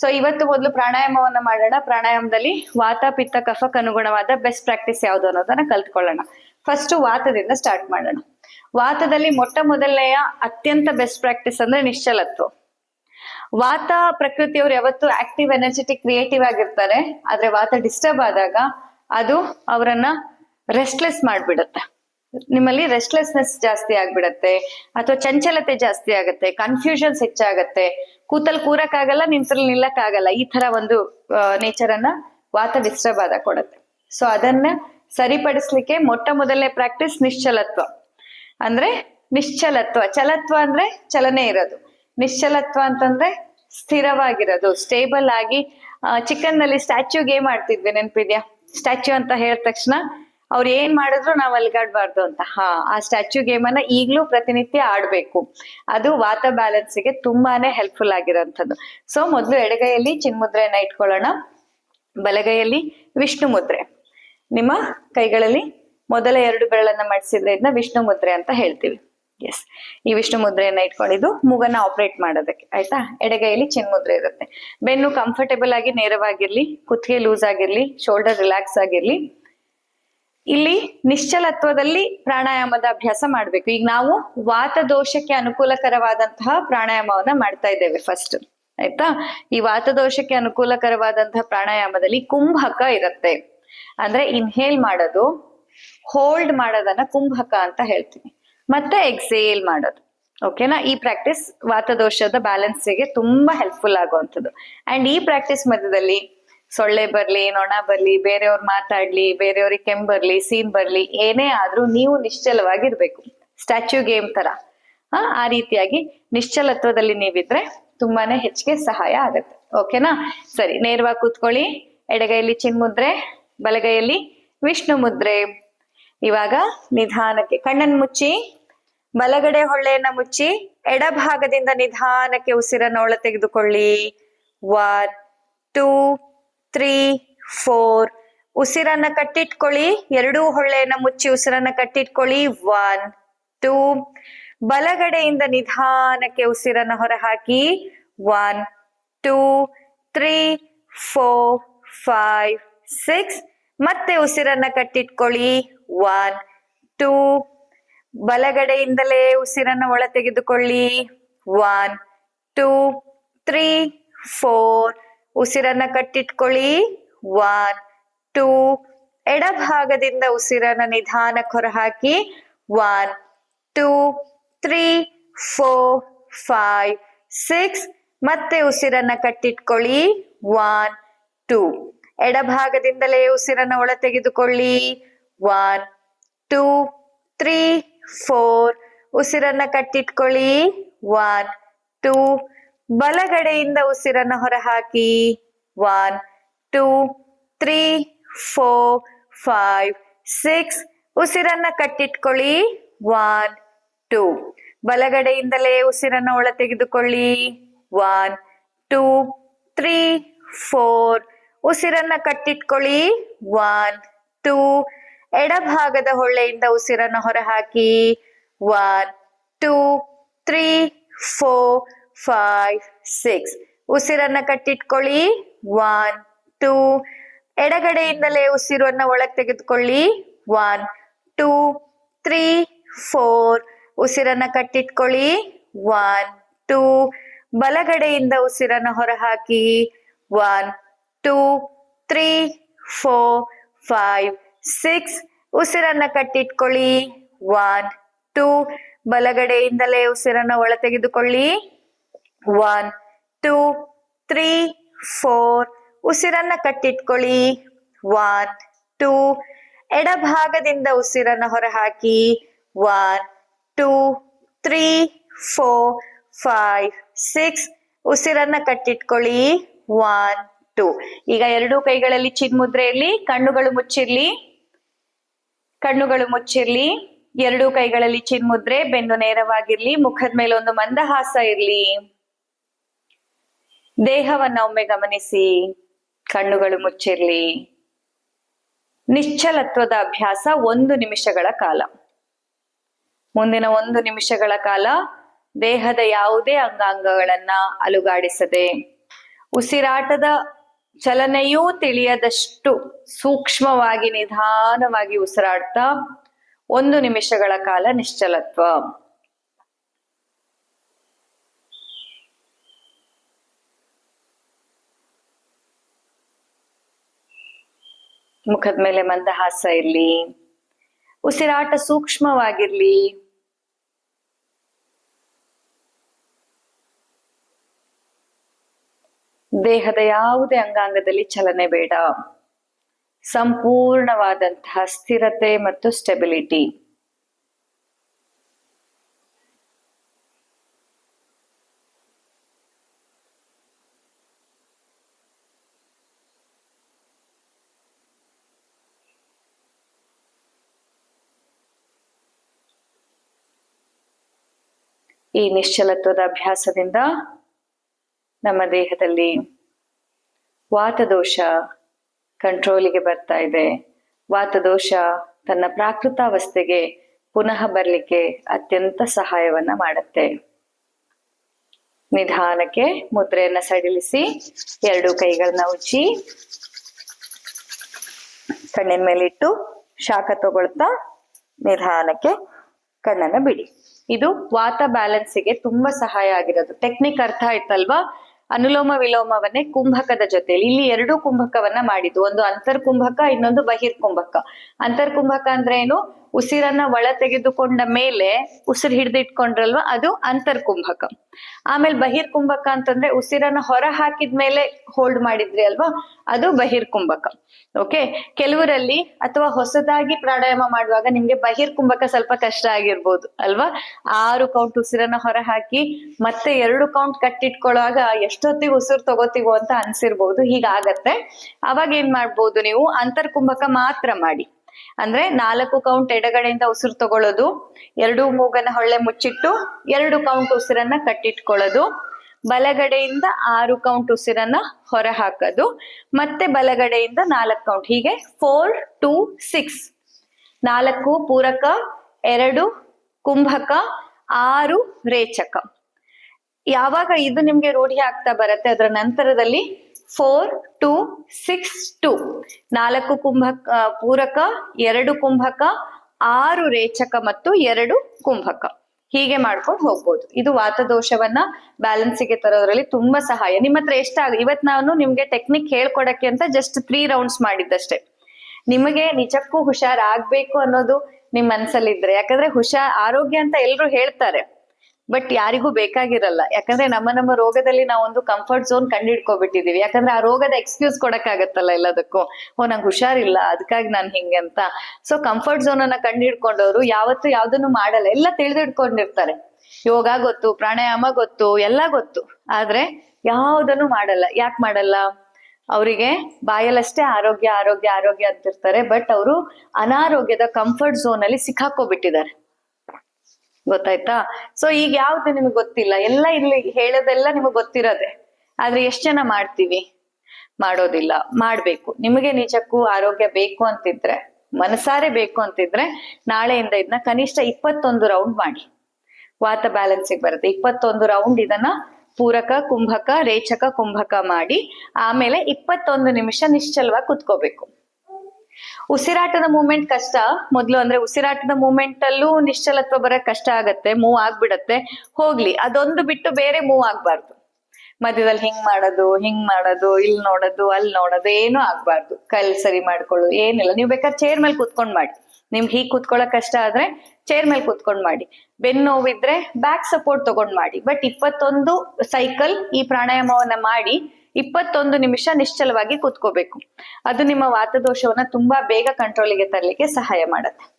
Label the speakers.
Speaker 1: So ಇವತ್ತು ಮೊದಲು ಪ್ರಾಣಾಯಾಮವನ್ನ ಮಾಡೋಣ. ಪ್ರಾಣಾಯಾಮದಲ್ಲಿ ವಾತ, ಪಿತ್ತ ಕಫಕ್ ಅನುಗುಣವಾದ ಬೆಸ್ಟ್ ಪ್ರಾಕ್ಟೀಸ್ ಯಾವುದು ಅನ್ನೋದನ್ನ ಕಲ್ತ್ಕೊಳ್ಳೋಣ. ಫಸ್ಟ್ ವಾತದಿಂದ ಸ್ಟಾರ್ಟ್ ಮಾಡೋಣ. ವಾತದಲ್ಲಿ ಮೊಟ್ಟ ಮೊದಲನೆಯ ಅತ್ಯಂತ ಬೆಸ್ಟ್ ಪ್ರಾಕ್ಟೀಸ್ ಅಂದ್ರೆ ನಿಶ್ಚಲತ್ವ. ವಾತ ಪ್ರಕೃತಿಯವರು ಯಾವತ್ತು ಆಕ್ಟಿವ್ ಎನರ್ಜೆಟಿಕ್ ಕ್ರಿಯೇಟಿವ್ ಆಗಿರ್ತಾರೆ. ಆದ್ರೆ ವಾತ ಡಿಸ್ಟರ್ಬ್ ಆದಾಗ ಅದು ಅವರನ್ನ ರೆಸ್ಟ್ಲೆಸ್ ಮಾಡ್ಬಿಡುತ್ತೆ. ನಿಮ್ಮಲ್ಲಿ ರೆಸ್ಟ್ಲೆಸ್ನೆಸ್ ಜಾಸ್ತಿ ಆಗ್ಬಿಡತ್ತೆ, ಅಥವಾ ಚಂಚಲತೆ ಜಾಸ್ತಿ ಆಗುತ್ತೆ ಕನ್ಫ್ಯೂಷನ್ಸ್ ಹೆಚ್ಚಾಗತ್ತೆ. ಕೂತಲ್ ಕೂರಕ್ಕಾಗಲ್ಲ ನಿಂತಲ್ಲಿ ನಿಲ್ಲಕ್ಕಾಗಲ್ಲ. ಈ ತರ ಒಂದು ನೇಚರ್ ಅನ್ನ ವಾತ ಕೊಡತ್ತೆ ಕೊಡುತ್ತೆ. ಸೊ ಅದನ್ನ ಸರಿಪಡಿಸ್ಲಿಕ್ಕೆ ಮೊಟ್ಟ ಮೊದಲನೇ ಪ್ರಾಕ್ಟೀಸ್ ನಿಶ್ಚಲತ್ವ. ಅಂದ್ರೆ ನಿಶ್ಚಲತ್ವ. ಚಲತ್ವ ಅಂದ್ರೆ ಚಲನೆ ಇರೋದು. ನಿಶ್ಚಲತ್ವ ಅಂತಂದ್ರೆ ಸ್ಥಿರವಾಗಿರೋದು. ಸ್ಟೇಬಲ್ ಆಗಿ ಚಿಕನ್ನಲ್ಲಿ ಸ್ಟ್ಯಾಚ್ಯೂ ಗೇಮ್ ಆಡ್ತಿದ್ವಿ ನೆನ್ಪಿದ್ಯಾ? ಸ್ಟ್ಯಾಚ್ಯೂ ಅಂತ ಹೇಳಿದ ತಕ್ಷಣ ಅವ್ರು ಏನ್ ಮಾಡಿದ್ರು ನಾವ್ ಅಲ್ಗಾಡ್ಬಾರ್ದು ಅಂತ. ಹಾ, ಆ ಸ್ಟ್ಯಾಚ್ಯೂ ಗೇಮ್ ಅನ್ನ ಈಗ್ಲೂ ಪ್ರತಿನಿತ್ಯ ಆಡ್ಬೇಕು. ಅದು ವಾತ ಬ್ಯಾಲೆನ್ಸ್ಗೆ ತುಂಬಾನೇ ಹೆಲ್ಪ್ಫುಲ್ ಆಗಿರೋಂಥದ್ದು. ಸೊ ಮೊದಲು ಎಡಗೈಯಲ್ಲಿ ಚಿನ್ಮುದ್ರೆಯನ್ನ ಇಟ್ಕೊಳ್ಳೋಣ. ಬಲಗೈಯಲ್ಲಿ ವಿಷ್ಣು ಮುದ್ರೆ. ನಿಮ್ಮ ಕೈಗಳಲ್ಲಿ ಮೊದಲ ಎರಡು ಬೆರಳನ್ನ ಮಾಡಿಸಿದ್ರೆ ಇದನ್ನ ವಿಷ್ಣು ಮುದ್ರೆ ಅಂತ ಹೇಳ್ತೀವಿ. ಎಸ್ ಈ ವಿಷ್ಣು ಮುದ್ರೆಯನ್ನ ಇಟ್ಕೊಂಡಿದ್ದು ಮೂಗನ್ನ ಆಪರೇಟ್ ಮಾಡೋದಕ್ಕೆ. ಆಯ್ತಾ? ಎಡಗೈಯಲ್ಲಿ ಚಿನ್ಮುದ್ರೆ ಇರುತ್ತೆ. ಬೆನ್ನು ಕಂಫರ್ಟೇಬಲ್ ಆಗಿ ನೇರವಾಗಿರ್ಲಿ, ಕುತ್ತಿಗೆ ಲೂಸ್ ಆಗಿರ್ಲಿ ಶೋಲ್ಡರ್ ರಿಲ್ಯಾಕ್ಸ್ ಆಗಿರ್ಲಿ ಇಲ್ಲಿ ನಿಶ್ಚಲತ್ವದಲ್ಲಿ ಪ್ರಾಣಾಯಾಮದ ಅಭ್ಯಾಸ ಮಾಡ್ಬೇಕು. ಈಗ ನಾವು ವಾತ ದೋಷಕ್ಕೆ ಅನುಕೂಲಕರವಾದಂತಹ ಪ್ರಾಣಾಯಾಮವನ್ನ ಮಾಡ್ತಾ ಇದ್ದೇವೆ ಫಸ್ಟ್ ಆಯ್ತಾ? ಈ ವಾತ ದೋಷಕ್ಕೆ ಅನುಕೂಲಕರವಾದಂತಹ ಪ್ರಾಣಾಯಾಮದಲ್ಲಿ ಕುಂಭಕ ಇರುತ್ತೆ. ಅಂದ್ರೆ ಇನ್ಹೇಲ್ ಮಾಡೋದು ಹೋಲ್ಡ್ ಮಾಡೋದನ್ನ ಕುಂಭಕ ಅಂತ ಹೇಳ್ತೀನಿ. ಮತ್ತೆ ಎಕ್ಸೇಲ್ ಮಾಡೋದು. ಓಕೆನಾ ಈ ಪ್ರಾಕ್ಟೀಸ್ ವಾತದೋಷದ ಬ್ಯಾಲೆನ್ಸ್ಗೆ ತುಂಬಾ ಹೆಲ್ಪ್ಫುಲ್ ಆಗುವಂಥದ್ದು. ಅಂಡ್ ಈ ಪ್ರಾಕ್ಟೀಸ್ ಮಧ್ಯದಲ್ಲಿ ಸೊಳ್ಳೆ ಬರ್ಲಿ, ನೊಣ ಬರ್ಲಿ, ಬೇರೆಯವ್ರು ಮಾತಾಡ್ಲಿ, ಬೇರೆಯವ್ರಿಗೆ ಕೆಮ್ಮು ಬರ್ಲಿ, ಸೀನ್ ಬರ್ಲಿ, ಏನೇ ಆದ್ರೂ ನೀವು ನಿಶ್ಚಲವಾಗಿರ್ಬೇಕು. ಸ್ಟ್ಯಾಚ್ಯೂ ಗೇಮ್ ತರ. ಆ ಆ ರೀತಿಯಾಗಿ ನಿಶ್ಚಲತ್ವದಲ್ಲಿ ನೀವಿದ್ರೆ ತುಂಬಾನೇ ಹೆಚ್ಚಿಗೆ ಸಹಾಯ ಆಗುತ್ತೆ. ಓಕೆನಾ ಸರಿ, ನೇರವಾಗಿ ಕೂತ್ಕೊಳ್ಳಿ. ಎಡಗೈಯಲ್ಲಿ ಚಿನ್ಮುದ್ರೆ, ಬಲಗೈಯಲ್ಲಿ ವಿಷ್ಣು ಮುದ್ರೆ. ಇವಾಗ ನಿಧಾನಕ್ಕೆ ಕಣ್ಣನ್ ಮುಚ್ಚಿ, ಬಲಗಡೆ ಹೊಳ್ಳೆಯನ್ನ ಮುಚ್ಚಿ, ಎಡಭಾಗದಿಂದ ನಿಧಾನಕ್ಕೆ ಉಸಿರನ್ನ ಒಳ ತೆಗೆದುಕೊಳ್ಳಿ. ಒನ್ ಟೂ ತ್ರೀ ಫೋರ್ ಉಸಿರನ್ನ ಕಟ್ಟಿಟ್ಕೊಳ್ಳಿ. ಎರಡೂ ಹೊಳ್ಳೆಯನ್ನ ಮುಚ್ಚಿ ಉಸಿರನ್ನ ಕಟ್ಟಿಟ್ಕೊಳ್ಳಿ. ಒನ್ ಟೂ ಬಲಗಡೆಯಿಂದ ನಿಧಾನಕ್ಕೆ ಉಸಿರನ್ನ ಹೊರಹಾಕಿ. One two three four five six ಮತ್ತೆ ಉಸಿರನ್ನ ಕಟ್ಟಿಟ್ಕೊಳ್ಳಿ. ಒನ್ ಟೂ ಬಲಗಡೆಯಿಂದಲೇ ಉಸಿರನ್ನ ಒಳ ತೆಗೆದುಕೊಳ್ಳಿ ಒನ್ ಟೂ ತ್ರೀ ಫೋರ್ ಉಸಿರನ್ನ ಕಟ್ಟಿಟ್ಕೊಳ್ಳಿ. ಒನ್ ಟೂ ಎಡಭಾಗದಿಂದ ಉಸಿರನ್ನ ನಿಧಾನ ಹೊರಹಾಕಿ. One two three four five six ಮತ್ತೆ ಉಸಿರನ್ನ ಕಟ್ಟಿಟ್ಕೊಳ್ಳಿ. ಒನ್ ಟೂ ಎಡಭಾಗದಿಂದಲೇ ಉಸಿರನ್ನ ಒಳ ತೆಗೆದುಕೊಳ್ಳಿ ಒನ್ ಟೂ ತ್ರೀ ಫೋರ್ ಉಸಿರನ್ನ ಕಟ್ಟಿಟ್ಕೊಳ್ಳಿ. ಒನ್ ಟೂ ಬಲಗಡೆಯಿಂದ ಉಸಿರನ್ನು ಹೊರಹಾಕಿ. One two three four five six ಉಸಿರನ್ನ ಕಟ್ಟಿಟ್ಕೊಳ್ಳಿ. ಒನ್ ಟೂ ಬಲಗಡೆಯಿಂದಲೇ ಉಸಿರನ್ನ ಒಳ ತೆಗೆದುಕೊಳ್ಳಿ. ಒನ್ ಟೂ ತ್ರೀ ಫೋರ್ ಉಸಿರನ್ನ ಕಟ್ಟಿಟ್ಕೊಳ್ಳಿ. ಒನ್ ಟೂ ಎಡಭಾಗದ ಹೊಳ್ಳೆಯಿಂದ ಉಸಿರನ್ನ ಹೊರಹಾಕಿ. One two three four five six ಉಸಿರನ್ನ ಕಟ್ಟಿಟ್ಕೊಳ್ಳಿ. ಒನ್ ಟೂ ಎಡಗಡೆಯಿಂದಲೇ ಉಸಿರನ್ನ ಒಳಗೆ ತೆಗೆದುಕೊಳ್ಳಿ. ಒನ್ ಟೂ ತ್ರೀ ಫೋರ್ ಉಸಿರನ್ನ ಕಟ್ಟಿಟ್ಕೊಳ್ಳಿ. ಒನ್ ಟೂ ಬಲಗಡೆಯಿಂದ ಉಸಿರನ್ನ ಹೊರಹಾಕಿ. One two three four five six ಉಸಿರನ್ನ ಕಟ್ಟಿಟ್ಕೊಳ್ಳಿ. ಒನ್ ಟೂ ಬಲಗಡೆಯಿಂದಲೇ ಉಸಿರನ್ನ ಒಳ ತೆಗೆದುಕೊಳ್ಳಿ. ಒನ್ ಟೂ ತ್ರೀ ಫೋರ್ ಉಸಿರನ್ನ ಕಟ್ಟಿಟ್ಕೊಳ್ಳಿ. ಒನ್ ಟೂ ಎಡಭಾಗದಿಂದ ಉಸಿರನ್ನ ಹೊರಹಾಕಿ. One two three four five six ಉಸಿರನ್ನ ಕಟ್ಟಿಟ್ಕೊಳ್ಳಿ. ಒನ್ ಟೂ ಈಗ ಎರಡೂ ಕೈಗಳಲ್ಲಿ ಚಿನ್ಮುದ್ರೆಯಲ್ಲಿ ಕಣ್ಣುಗಳು ಮುಚ್ಚಿರ್ಲಿ. ಕಣ್ಣುಗಳು ಮುಚ್ಚಿರ್ಲಿ. ಎರಡೂ ಕೈಗಳಲ್ಲಿ ಚಿನ್ಮುದ್ರೆ ಬೆನ್ನು ನೇರವಾಗಿರ್ಲಿ, ಮುಖದ ಮೇಲೆ ಒಂದು ಮಂದಹಾಸ ಇರ್ಲಿ. ದೇಹವನ್ನ ಒಮ್ಮೆ ಗಮನಿಸಿ, ಕಣ್ಣುಗಳು ಮುಚ್ಚಿರ್ಲಿ. ನಿಶ್ಚಲತ್ವದ ಅಭ್ಯಾಸ ಒಂದು ನಿಮಿಷಗಳ ಕಾಲ. ಮುಂದಿನ ಒಂದು ನಿಮಿಷಗಳ ಕಾಲ ದೇಹದ ಯಾವುದೇ ಅಂಗಾಂಗಗಳನ್ನ ಅಲುಗಾಡಿಸದೆ, ಉಸಿರಾಟದ ಚಲನೆಯೂ ತಿಳಿಯದಷ್ಟು ಸೂಕ್ಷ್ಮವಾಗಿ ನಿಧಾನವಾಗಿ ಉಸಿರಾಡ್ತಾ ಒಂದು ನಿಮಿಷಗಳ ಕಾಲ ನಿಶ್ಚಲತ್ವ. ಮುಖದ ಮೇಲೆ ಮಂದಹಾಸ ಇರ್ಲಿ, ಉಸಿರಾಟ ಸೂಕ್ಷ್ಮವಾಗಿರ್ಲಿ. ದೇಹದ ಯಾವುದೇ ಅಂಗಾಂಗದಲ್ಲಿ ಚಲನೆ ಬೇಡ. ಸಂಪೂರ್ಣವಾದಂತಹ ಸ್ಥಿರತೆ ಮತ್ತು ಸ್ಟೆಬಿಲಿಟಿ ಈ ನಿಶ್ಚಲತ್ವದ ಅಭ್ಯಾಸದಿಂದ ನಮ್ಮ ದೇಹದಲ್ಲಿ ವಾತದೋಷ ಕಂಟ್ರೋಲಿಗೆ ಬರ್ತಾ ಇದೆ. ವಾತದೋಷ ತನ್ನ ಪ್ರಾಕೃತಾವಸ್ಥೆಗೆ ಪುನಃ ಬರಲಿಕ್ಕೆ ಅತ್ಯಂತ ಸಹಾಯವನ್ನ ಮಾಡುತ್ತೆ. ನಿಧಾನಕ್ಕೆ ಮುದ್ರೆಯನ್ನ ಸಡಿಲಿಸಿ, ಎರಡು ಕೈಗಳನ್ನ ಉಜ್ಜಿ, ಕಣ್ಣಿನ ಮೇಲಿಟ್ಟು ಶಾಖ ತಗೊಳ್ತಾ ನಿಧಾನಕ್ಕೆ ಕಣ್ಣನ್ನ ಬಿಡಿ. ಇದು ವಾತ ಬ್ಯಾಲೆನ್ಸಿಗೆ ತುಂಬಾ ಸಹಾಯ ಆಗಿರೋದು. ಟೆಕ್ನಿಕ್ ಅರ್ಥ ಆಯ್ತಲ್ವಾ? ಅನುಲೋಮ ವಿಲೋಮವನ್ನೇ ಕುಂಭಕದ ಜೊತೆಯಲ್ಲಿ ಇಲ್ಲಿ ಎರಡು ಕುಂಭಕವನ್ನ ಮಾಡಿದ್ದು. ಒಂದು ಅಂತರ್ ಕುಂಭಕ ಇನ್ನೊಂದು ಬಹಿರ್ ಕುಂಭಕ ಅಂತರ್ ಕುಂಭಕ ಅಂದ್ರೆ ಏನು? ಉಸಿರನ್ನ ಒಳ ತೆಗೆದುಕೊಂಡ ಮೇಲೆ ಉಸಿರು ಹಿಡಿದಿಟ್ಕೊಂಡ್ರಲ್ವಾ? ಅದು ಅಂತರ್ ಕುಂಭಕ ಆಮೇಲೆ ಬಹಿರ್ ಕುಂಭಕ ಅಂತಂದ್ರೆ ಉಸಿರನ್ನ ಹೊರ ಹಾಕಿದ್ಮೇಲೆ ಹೋಲ್ಡ್ ಮಾಡಿದ್ರಿ ಅಲ್ವಾ? ಅದು ಬಹಿರ್ ಕುಂಭಕ ಓಕೆ ಕೆಲವರಲ್ಲಿ ಅಥವಾ ಹೊಸದಾಗಿ ಪ್ರಾಣಾಯಾಮ ಮಾಡುವಾಗ ನಿಮ್ಗೆ ಬಹಿರ್ ಕುಂಭಕ ಸ್ವಲ್ಪ ಕಷ್ಟ ಆಗಿರ್ಬೋದು ಅಲ್ವಾ? ಆರು ಕೌಂಟ್ ಉಸಿರನ್ನ ಹೊರ ಹಾಕಿ ಮತ್ತೆ ಎರಡು ಕೌಂಟ್ ಕಟ್ಟಿಟ್ಕೊಳ್ಳುವಾಗ ಎಷ್ಟೊತ್ತಿಗೆ ಉಸಿರು ತಗೋತೀವೋ ಅಂತ ಅನ್ಸಿರ್ಬೋದು, ಹೀಗಾಗತ್ತೆ. ಅವಾಗ ಏನ್ ಮಾಡ್ಬೋದು ನೀವು? ಅಂತರ್ ಕುಂಭಕ ಮಾತ್ರ ಮಾಡಿ. ಅಂದ್ರೆ ನಾಲ್ಕು ಕೌಂಟ್ ಎಡಗಡೆಯಿಂದ ಉಸಿರು ತಗೊಳ್ಳೋದು ಎರಡು ಮೂಗನ ಹೊಳ್ಳೆ ಮುಚ್ಚಿಟ್ಟು ಎರಡು ಕೌಂಟ್ ಉಸಿರನ್ನ ಕಟ್ಟಿಟ್ಕೊಳ್ಳೋದು, ಬಲಗಡೆಯಿಂದ ಆರು ಕೌಂಟ್ ಉಸಿರನ್ನ ಹೊರ ಹಾಕೋದು ಮತ್ತೆ ಬಲಗಡೆಯಿಂದ ನಾಲ್ಕು ಕೌಂಟ್ ಹೀಗೆ ಫೋರ್ ಟು ಸಿಕ್ಸ್ ನಾಲ್ಕು ಪೂರಕ, ಎರಡು ಕುಂಭಕ, ಆರು ರೇಚಕ. ಯಾವಾಗ ಇದು ನಿಮ್ಗೆ ರೂಢಿ ಆಗ್ತಾ ಬರುತ್ತೆ, ಅದರ ನಂತರದಲ್ಲಿ ಫೋರ್ ಟು ಸಿಕ್ಸ್ ಟು ನಾಲ್ಕು ಕುಂಭಕ ಪೂರಕ, ಎರಡು ಕುಂಭಕ, ಆರು ರೇಚಕ ಮತ್ತು ಎರಡು ಕುಂಭಕ. ಹೀಗೆ ಮಾಡ್ಕೊಂಡು ಹೋಗ್ಬೋದು. ಇದು ವಾತದೋಷವನ್ನ ಬ್ಯಾಲೆನ್ಸಿಗೆ ತರೋದ್ರಲ್ಲಿ ತುಂಬಾ ಸಹಾಯ. ನಿಮ್ಮ ಹತ್ರ ಎಷ್ಟಾಗ ಇವತ್ ನಾನು ನಿಮ್ಗೆ ಟೆಕ್ನಿಕ್ ಹೇಳ್ಕೊಡಕ್ಕೆ ಅಂತ ಜಸ್ಟ್ ತ್ರೀ ರೌಂಡ್ಸ್ ಮಾಡಿದ್ದಷ್ಟೇ. ನಿಮಗೆ ನಿಜಕ್ಕೂ ಹುಷಾರ್ ಆಗ್ಬೇಕು ಅನ್ನೋದು ನಿಮ್ ಮನ್ಸಲ್ಲಿದ್ರೆ. ಯಾಕಂದ್ರೆ ಹುಷಾರ್ ಆರೋಗ್ಯ ಅಂತ ಎಲ್ರು ಹೇಳ್ತಾರೆ. ಬಟ್ ಯಾರಿಗೂ ಬೇಕಾಗಿರಲ್ಲ. ಯಾಕಂದ್ರೆ ನಮ್ಮ ನಮ್ಮ ರೋಗದಲ್ಲಿ ನಾವು ಒಂದು ಕಂಫರ್ಟ್ ಝೋನ್ ಕಂಡಿಡ್ಕೊಬಿಟ್ಟಿದೀವಿ. ಯಾಕಂದ್ರೆ ಆ ರೋಗದ ಎಕ್ಸ್ಕ್ಯೂಸ್ ಕೊಡಕ್ಕಾಗತ್ತಲ್ಲ ಎಲ್ಲದಕ್ಕೂ. ಓ, ನಂಗೆ ಹುಷಾರಿಲ್ಲ ಅದಕ್ಕಾಗಿ ನಾನು ಹಿಂಗೆ ಅಂತ. ಸೊ ಕಂಫರ್ಟ್ ಝೋನ್ ಅನ್ನ ಕಂಡಿಡ್ಕೊಂಡವ್ರು ಯಾವತ್ತು ಯಾವ್ದನ್ನು ಮಾಡಲ್ಲ. ಎಲ್ಲ ತಿಳಿದಿಡ್ಕೊಂಡಿರ್ತಾರೆ. ಯೋಗ ಗೊತ್ತು, ಪ್ರಾಣಾಯಾಮ ಗೊತ್ತು, ಎಲ್ಲ ಗೊತ್ತು. ಆದ್ರೆ ಯಾವುದನ್ನು ಮಾಡಲ್ಲ. ಯಾಕೆ ಮಾಡಲ್ಲ? ಅವರಿಗೆ ಬಾಯಲ್ಲಷ್ಟೇ ಆರೋಗ್ಯ ಆರೋಗ್ಯ ಆರೋಗ್ಯ ಅಂತಿರ್ತಾರೆ. ಬಟ್ ಅವರು ಅನಾರೋಗ್ಯದ ಕಂಫರ್ಟ್ ಝೋನ್ ಅಲ್ಲಿ ಸಿಕ್ಕಾಕೋಬಿಟ್ಟಿದ್ದಾರೆ ಗೊತ್ತಾಯ್ತಾ? ಸೊ ಈಗ ಯಾವ್ದು ನಿಮ್ಗೆ ಗೊತ್ತಿಲ್ಲ? ಎಲ್ಲ ಇಲ್ಲಿ ಹೇಳೋದೆಲ್ಲ ನಿಮಗೆ ಗೊತ್ತಿರೋದೆ. ಆದ್ರೆ ಎಷ್ಟ್ ಜನ ಮಾಡ್ತೀವಿ? ಮಾಡೋದಿಲ್ಲ. ಮಾಡ್ಬೇಕು. ನಿಮಗೆ ನಿಜಕ್ಕೂ ಆರೋಗ್ಯ ಬೇಕು ಅಂತಿದ್ರೆ ಮನಸಾರೆ ಬೇಕು ಅಂತಿದ್ರೆ, ನಾಳೆಯಿಂದ ಇದನ್ನ ಕನಿಷ್ಠ ಇಪ್ಪತ್ತೊಂದು ರೌಂಡ್ ಮಾಡಿ. ವಾತ ಬ್ಯಾಲೆನ್ಸಿಗೆ ಬರುತ್ತೆ. ಇಪ್ಪತ್ತೊಂದು ರೌಂಡ್ ಇದನ್ನ ಪೂರಕ, ಕುಂಭಕ, ರೇಚಕ, ಕುಂಭಕ ಮಾಡಿ, ಆಮೇಲೆ ಇಪ್ಪತ್ತೊಂದು ನಿಮಿಷ ನಿಶ್ಚಲವಾಗಿ ಕುತ್ಕೋಬೇಕು. ಉಸಿರಾಟದ ಮೂಮೆಂಟ್ ಕಷ್ಟ. ಮೊದ್ಲು ಅಂದ್ರೆ ಉಸಿರಾಟದ ಮೂಮೆಂಟ್ ಅಲ್ಲೂ ನಿಶ್ಚಲತ್ವ ಬರಕ್ ಕಷ್ಟ ಆಗತ್ತೆ ಮೂವ್ ಆಗ್ಬಿಡತ್ತೆ. ಹೋಗ್ಲಿ, ಅದೊಂದು ಬಿಟ್ಟು ಬೇರೆ ಮೂವ್ ಆಗ್ಬಾರ್ದು. ಮಧ್ಯದಲ್ಲಿ ಹಿಂಗ್ ಮಾಡೋದು ಹಿಂಗ್ ಮಾಡೋದು ಇಲ್ಲಿ ನೋಡೋದು ಅಲ್ಲಿ ನೋಡೋದು, ಏನೂ ಆಗ್ಬಾರ್ದು. ಕಲ್ ಸರಿ ಮಾಡ್ಕೊಳ್ಳೋದು ಏನಿಲ್ಲ. ನೀವು ಬೇಕಾದ್ರೆ ಚೇರ್ ಮೇಲೆ ಕುತ್ಕೊಂಡ್ ಮಾಡಿ. ನಿಮ್ಗೆ ಹೀಗ್ ಕುತ್ಕೊಳ್ಳೋಕ್ ಕಷ್ಟ ಆದ್ರೆ ಚೇರ್ ಮೇಲೆ ಕುತ್ಕೊಂಡ್ ಮಾಡಿ. ಬೆನ್ನು ನೋವಿದ್ರೆ ಬ್ಯಾಕ್ ಸಪೋರ್ಟ್ ತಗೊಂಡ್ ಮಾಡಿ. ಬಟ್ ಇಪ್ಪತ್ತೊಂದು ಸೈಕಲ್ ಈ ಪ್ರಾಣಾಯಾಮವನ್ನ ಮಾಡಿ. ಇಪ್ಪತ್ತೊಂದು ನಿಮಿಷ ನಿಶ್ಚಲವಾಗಿ ಕೂತ್ಕೋಬೇಕು. ಅದು ನಿಮ್ಮ ವಾತದೋಷವನ್ನ ತುಂಬಾ ಬೇಗ ಕಂಟ್ರೋಲಿಗೆ ತರಲಿಕ್ಕೆ ಸಹಾಯ ಮಾಡುತ್ತೆ.